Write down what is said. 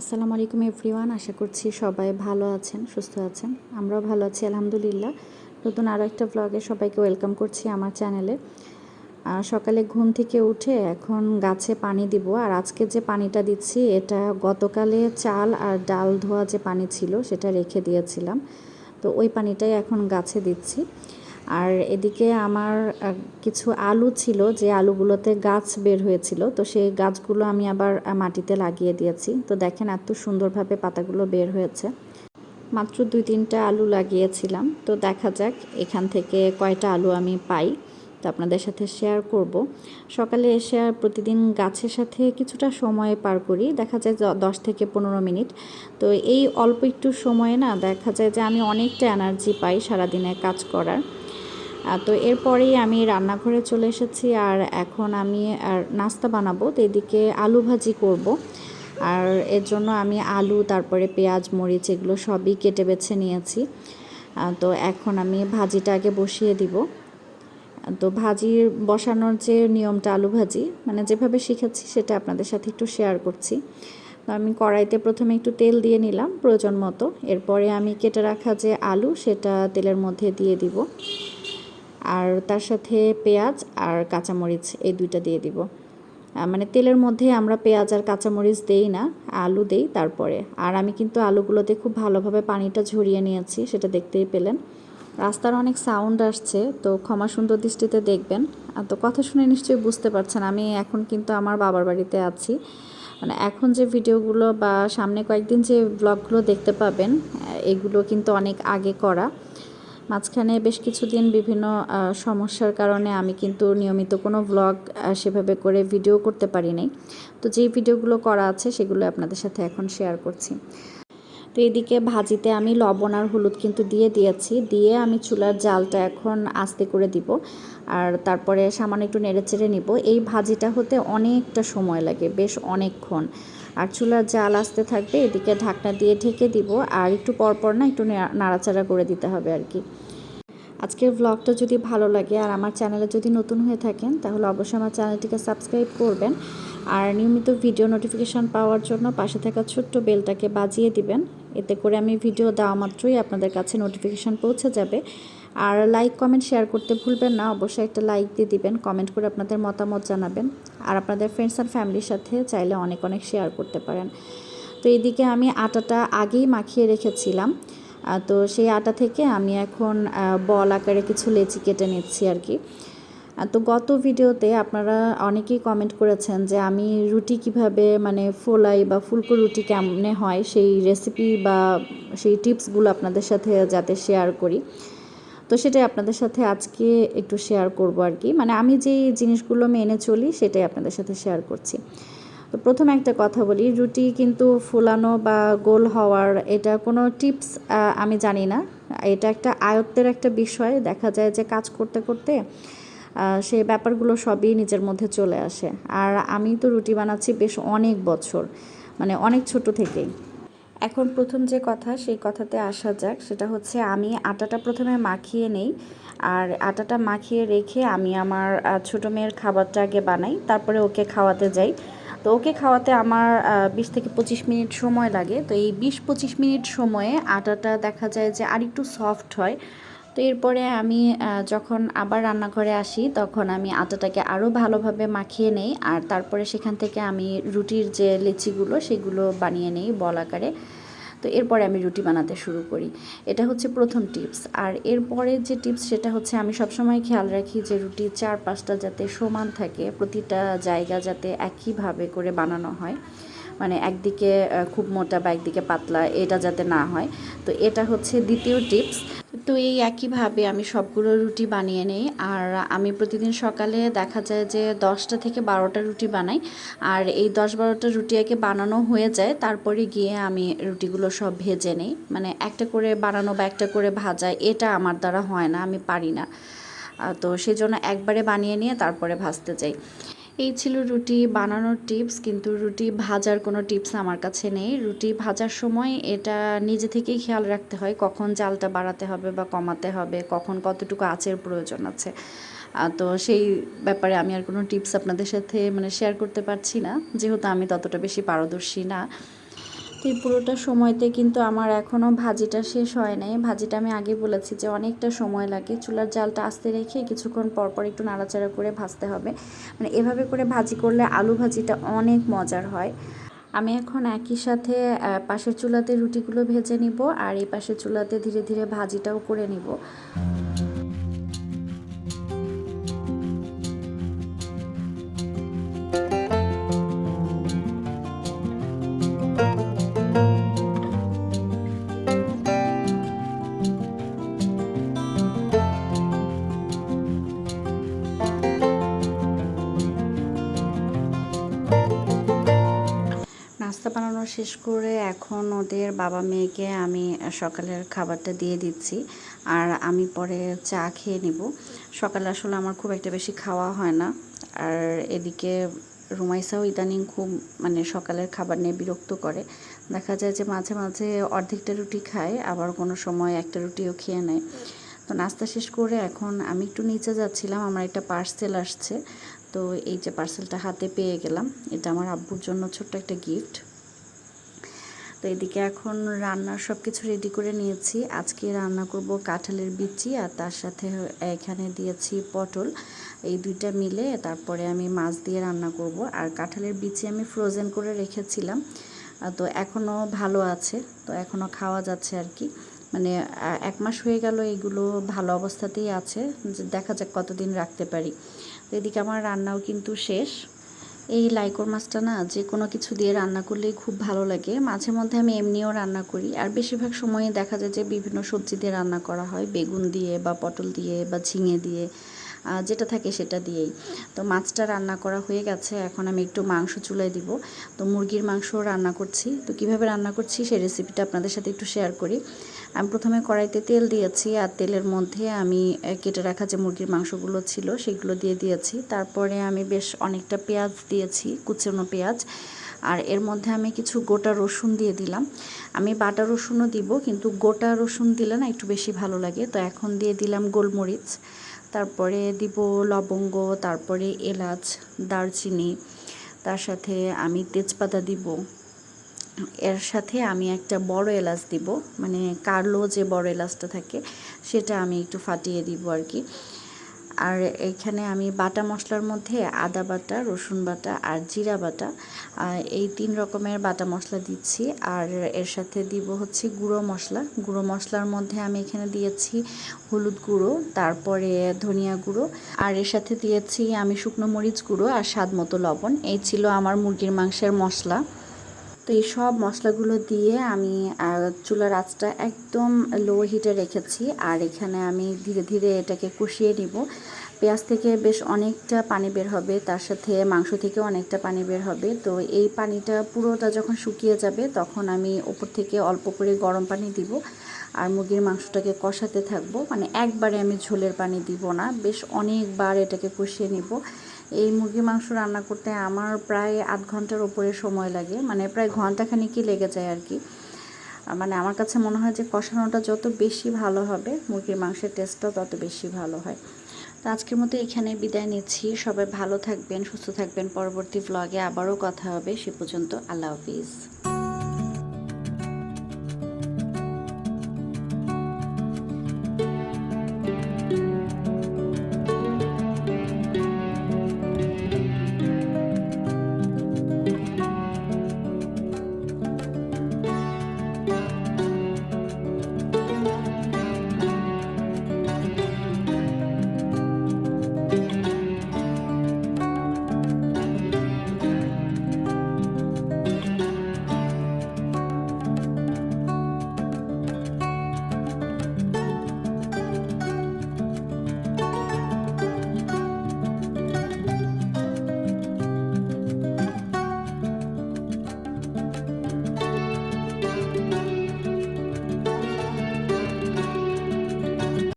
আসসালামু আলাইকুম এভরিওয়ান, আশা করছি সবাই ভালো আছেন, সুস্থ আছেন। আমরাও ভালো আছি, আলহামদুলিল্লাহ। নতুন আরও একটা ব্লগে সবাইকে ওয়েলকাম করছি আমার চ্যানেলে সকালে ঘুম থেকে উঠে এখন গাছে পানি দিব, আর আজকে যে পানিটা দিচ্ছি, এটা গতকালে চাল আর ডাল ধোয়া যে পানি ছিল, সেটা রেখে দিয়েছিলাম। তো ওই পানিটাই এখন গাছে দিচ্ছি। আর এদিকে আমার কিছু আলু ছিল যে আলুগুলোতে গাছ বের হয়েছিল। তো সেই গাছগুলো আমি আবার মাটিতে লাগিয়ে দিয়েছি। তো দেখেন এত সুন্দরভাবে পাতাগুলো বের হয়েছে। মাত্র দুই তিনটা আলু লাগিয়েছিলাম। তো দেখা যাক, এখান থেকে কয়টা আলু আমি পাই। তো আপনাদের সাথে শেয়ার করব। সকালে এসে আর প্রতিদিন গাছের সাথে কিছুটা সময় পার করি। দেখা যায় দশ থেকে পনেরো মিনিট। তো এই অল্প একটু সময়ে না, দেখা যায় যে আমি অনেকটা এনার্জি পাই সারাদিনে কাজ করার। তো এরপরেই আমি রান্নাঘরে চলে এসেছি আর এখন আমি, আর নাস্তা বানাবো, তো এদিকে আলু ভাজি করব। আর এর জন্য আমি আলু, তারপরে পেঁয়াজ, মরিচ, এগুলো সবই কেটে বেছে নিয়েছি। তো এখন আমি ভাজিটা আগে বসিয়ে দিব। তো ভাজি বসানোর যে নিয়মটা আলু ভাজি মানে যেভাবে শিখেছি সেটা আপনাদের সাথে একটু শেয়ার করছি। তো আমি কড়াইতে প্রথমে একটু তেল দিয়ে নিলাম প্রয়োজন মতো। এরপরে আমি কেটে রাখা যে আলু, সেটা তেলের মধ্যে দিয়ে দিব। আর তার সাথে পেঁয়াজ আর কাঁচামরিচ এই দুইটা দিয়ে দিব। মানে তেলের মধ্যে আমরা পেঁয়াজ আর কাঁচামরিচ দেই না, আলু দেই তারপরে। আর আমি কিন্তু আলুগুলোতে খুব ভালোভাবে পানিটা ঝরিয়ে নিয়েছি, সেটা দেখতেই পেলেন। রাস্তার অনেক সাউন্ড আসছে, তো ক্ষমা সুন্দর দৃষ্টিতে দেখবেন। তো কথা শুনে নিশ্চয়ই বুঝতে পারছেন, আমি এখন কিন্তু আমার বাবার বাড়িতে আছি। মানে এখন যে ভিডিওগুলো বা সামনে কয়েকদিন যে ব্লগগুলো দেখতে পাবেন এগুলো কিন্তু অনেক আগে করা। মাঝখানে বেশ কিছুদিন বিভিন্ন সমস্যার কারণে আমি কিন্তু নিয়মিত কোনো ব্লগ সেভাবে করে ভিডিও করতে পারি নাই তো যেই ভিডিওগুলো করা আছে সেগুলো আপনাদের সাথে এখন শেয়ার করছি। তো এদিকে ভাজিতে আমি লবণ আর হলুদ কিন্তু দিয়ে দিয়েছি। দিয়ে আমি চুলার জালটা এখন আস্তে করে দিব। আর তারপরে সামান্য একটু নেড়ে চেড়ে নিব। এই ভাজিটা হতে অনেকটা সময় লাগে, বেশ অনেকক্ষণ। আর চুলার জাল আসতে থাকবে, এদিকে ঢাকনা দিয়ে ঢেকে দিব। আর একটু পরপর না একটু নাড়াচাড়া করে দিতে হবে আর কি। আজকের ব্লগটা যদি ভালো লাগে আর আমার চ্যানেলে যদি নতুন হয়ে থাকেন, তাহলে অবশ্যই আমার চ্যানেলটিকে সাবস্ক্রাইব করবেন। আর নিয়মিত ভিডিও নোটিফিকেশান পাওয়ার জন্য পাশে থাকা ছোট্ট বেলটাকে বাজিয়ে দিবেন। এতে করে আমি ভিডিও দেওয়া মাত্রই আপনাদের কাছে নোটিফিকেশান পৌঁছে যাবে। আর লাইক কমেন্ট শেয়ার করতে ভুলবেন না। অবশ্যই একটা লাইক দিয়ে দিবেন কমেন্ট করে আপনাদের মতামত জানাবেন। আর আপনাদের ফ্রেন্ডস অ্যান্ড ফ্যামিলির সাথে চাইলে অনেক অনেক শেয়ার করতে পারেন। তো এইদিকে আমি আটাটা আগেই মাখিয়ে রেখেছিলাম। তো সেই আটা থেকে আমি এখন বল আকারে কিছু লেচি কেটে নিচ্ছি আর কি। তো গত ভিডিওতে আপনারা অনেকেই কমেন্ট করেছেন যে আমি রুটি কীভাবে মানে ফোলাই বা ফুলকো রুটি কেমনে হয়, সেই রেসিপি বা সেই টিপসগুলো আপনাদের সাথে যাতে শেয়ার করি। তো সেটাই আপনাদের সাথে আজকে একটু শেয়ার করব আর কি। মানে আমি যেই জিনিসগুলো মেনে চলি সেটাই আপনাদের সাথে শেয়ার করছি। তো প্রথমে একটা কথা বলি, রুটি কিন্তু ফুলানো বা গোল হওয়ার এটা কোনো টিপস আমি জানি না। এটা একটা আয়ত্তের একটা বিষয়। দেখা যায় যে কাজ করতে করতে সেই ব্যাপারগুলো সবই নিজের মধ্যে চলে আসে। আর আমি তো রুটি বানাচ্ছি বেশ অনেক বছর মানে অনেক ছোট থেকেই। এখন প্রথম যে কথা, সেই কথাতে আসা যাক। সেটা হচ্ছে, আমি আটাটা প্রথমে মাখিয়ে নেই। আর আটাটা মাখিয়ে রেখে আমি আমার ছোটো মেয়ের খাবারটা আগে বানাই। তারপরে ওকে খাওয়াতে যাই। তো ওকে খাওয়াতে আমার বিশ থেকে পঁচিশ মিনিট সময় লাগে। তো এই বিশ পঁচিশ মিনিট সময়ে আটাটা দেখা যায় যে আরেকটু সফট হয়। তো এরপরে আমি যখন আবার রান্নাঘরে আসি, তখন আমি আটাটাকে আরও ভালোভাবে মাখিয়ে নেই। আর তারপরে সেখান থেকে আমি রুটির যে লেচিগুলো, সেগুলো বানিয়ে নেই বল আকারে। তো এরপরে আমি রুটি বানাতে শুরু করি। এটা হচ্ছে প্রথম টিপস। আর এরপরে যে টিপস, সেটা হচ্ছে আমি সবসময় খেয়াল রাখি যে রুটির চার পাঁচটা যাতে সমান থাকে, প্রতিটা জায়গা যাতে একইভাবে করে বানানো হয়। মানে একদিকে খুব মোটা বা একদিকে পাতলা, এটা যাতে না হয়। তো এটা হচ্ছে দ্বিতীয় টিপস। তো এই একইভাবে আমি সবগুলো রুটি বানিয়ে নেই। আর আমি প্রতিদিন সকালে দেখা যায় যে দশটা থেকে বারোটা রুটি বানাই। আর এই দশ বারোটা রুটি একে বানানো হয়ে যায়, তারপরে গিয়ে আমি রুটিগুলো সব ভেজে নেই। মানে একটা করে বানানো বা একটা করে ভাজা, এটা আমার দ্বারা হয় না, আমি পারি না। তো সেজন্য একবারে বানিয়ে নিয়ে তারপরে ভাজতে যাই। এই ছিল রুটি বানানোর টিপস, কিন্তু রুটি ভাজার কোনো টিপস আমার কাছে নেই। রুটি ভাজার সময় এটা নিজে থেকেই খেয়াল রাখতে হয়, কখন জালটা বাড়াতে হবে বা কমাতে হবে, কখন কতটুকু আঁচের প্রয়োজন আছে। তো সেই ব্যাপারে আমি আর কোনো টিপস আপনাদের সাথে মানে শেয়ার করতে পারছি না। যেহেতু আমি ততটা বেশি পারদর্শী না। এই পুরোটা সময়তে কিন্তু আমার এখনও ভাজিটা শেষ হয় নাই। ভাজিটা আমি আগে বলেছি যে অনেকটা সময় লাগে। চুলার জালটা আস্তে রেখে কিছুক্ষণ পর পর একটু নাড়াচাড়া করে ভাজতে হবে। মানে এভাবে করে ভাজি করলে আলু ভাজিটা অনেক মজার হয়। আমি এখন একই সাথে পাশের চুলাতে রুটিগুলো ভেজে নিব আর এই পাশের চুলাতে ধীরে ধীরে ভাজিটাও করে নিব। বানানো শেষ করে এখন ওদের বাবা মেয়েকে আমি সকালের খাবারটা দিয়ে দিচ্ছি। আর আমি পরে চা খেয়ে নিব। সকালে আসলে আমার খুব একটা বেশি খাওয়া হয় না। আর এদিকে রুমাইসাও ইদানিং খুব মানে সকালের খাবার নিয়ে বিরক্ত করে। দেখা যায় যে মাঝে মাঝে অর্ধেকটা রুটি খায়, আবার কোনো সময় একটা রুটিও খেয়ে নেয়। তো নাস্তা শেষ করে এখন আমি একটু নিচে যাচ্ছিলাম, আমার একটা পার্সেল আসছে। তো এই যে পার্সেলটা হাতে পেয়ে গেলাম। এটা আমার আব্বুর জন্য ছোট্ট একটা গিফট। তো এদিকে এখন রান্নার সব কিছু রেডি করে নিয়েছি। আজকে রান্না করব কাঁঠালের বিচি আর তার সাথে এখানে দিয়েছি পটল। এই দুইটা মিলে তারপরে আমি মাছ দিয়ে রান্না করব। আর কাঁঠালের বিচি আমি ফ্রোজেন করে রেখেছিলাম। তো এখনও ভালো আছে। তো এখনও খাওয়া যাচ্ছে আর কি। মানে এক মাস হয়ে গেল এগুলো ভালো অবস্থাতেই আছে। দেখা যাক কতদিন রাখতে পারি। তো এদিকে আমার রান্নাও কিন্তু শেষ। এই লাইকর মাছটা না যে কোনো কিছু দিয়ে রান্না করলেই খুব ভালো লাগে। মাঝে মধ্যে আমি এমনিও রান্না করি। আর বেশিরভাগ সময়ে দেখা যায় যে বিভিন্ন সবজি দিয়ে রান্না করা হয়। বেগুন দিয়ে বা পটল দিয়ে বা ঝিঙে দিয়ে যেটা থাকে সেটা দিয়েই। তো মাছটা রান্না করা হয়ে গেছে। এখন আমি একটু মাংস চুলায় দিব। তো মুরগির মাংস রান্না করছি। তো কীভাবে রান্না করছি সেই রেসিপিটা আপনাদের সাথে একটু শেয়ার করি। আমি প্রথমে কড়াইতে তেল দিয়েছি আর তেলের মধ্যে আমি কেটে রাখা যে মুরগির মাংসগুলো ছিল সেগুলো দিয়ে দিয়েছি। তারপরে আমি বেশ অনেকটা পেঁয়াজ দিয়েছি, কুচানো পেঁয়াজ। আর এর মধ্যে আমি কিছু গোটা রসুন দিয়ে দিলাম। আমি বাটা রসুনও দিব, কিন্তু গোটা রসুন দিলে না একটু বেশি ভালো লাগে। তো এখন দিয়ে দিলাম গোলমরিচ। তারপরে দিব লবঙ্গ, তারপরে এলাচ, দারচিনি। তার সাথে আমি তেজপাতা দিব। এর সাথে আমি একটা বড় এলাচ দিব মানে কার্লো যে বড় এলাচটা থাকে, সেটা আমি একটু ফাটিয়ে দিব আর কি। আর এখানে আমি বাটা মশলার মধ্যে আদা বাটা, রসুন বাটা আর জিরা বাটা এই তিন রকমের বাটা মশলা দিচ্ছি। আর এর সাথে দিব হচ্ছে গুঁড়ো মশলা। গুঁড়ো মশলার মধ্যে আমি এখানে দিয়েছি হলুদ গুঁড়ো, তারপরে ধনিয়া গুঁড়ো, আর এর সাথে দিয়েছি আমি শুকনো মরিচ গুঁড়ো আর স্বাদ মতো লবণ। এই ছিল আমার মুরগির মাংসের মশলা। তো এই সব মশলাগুলো দিয়ে আমি চুলার আঁচটা একদম লো হিটে রেখেছি। আর এখানে আমি ধীরে ধীরে এটাকে কষিয়ে নিব। পেঁয়াজ থেকে বেশ অনেকটা পানি বের হবে, তার সাথে মাংস থেকে অনেকটা পানি বের হবে। তো এই পানিটা পুরোটা যখন শুকিয়ে যাবে, তখন আমি ওপর থেকে অল্প করে গরম পানি দিব। আর মুরগির মাংসটাকে কষাতে থাকব। মানে একবারে আমি ঝোলের পানি দিব না, বেশ অনেকবার এটাকে কষিয়ে নিব। এই মুরগির মাংস রান্না করতে আমার প্রায় আধ ঘণ্টার ওপরে সময় লাগে। মানে প্রায় ঘন্টাখানিকই লেগে যায় আর কি। মানে আমার কাছে মনে হয় যে কষানোটা যত বেশি ভালো হবে, মুরগির মাংসের টেস্টটা তত বেশি ভালো হয়। তো আজকের মতো এখানে বিদায় নিচ্ছি। সবাই ভালো থাকবেন, সুস্থ থাকবেন। পরবর্তী ভ্লগে আবারও কথা হবে। সে পর্যন্ত আল্লাহ হাফিজ।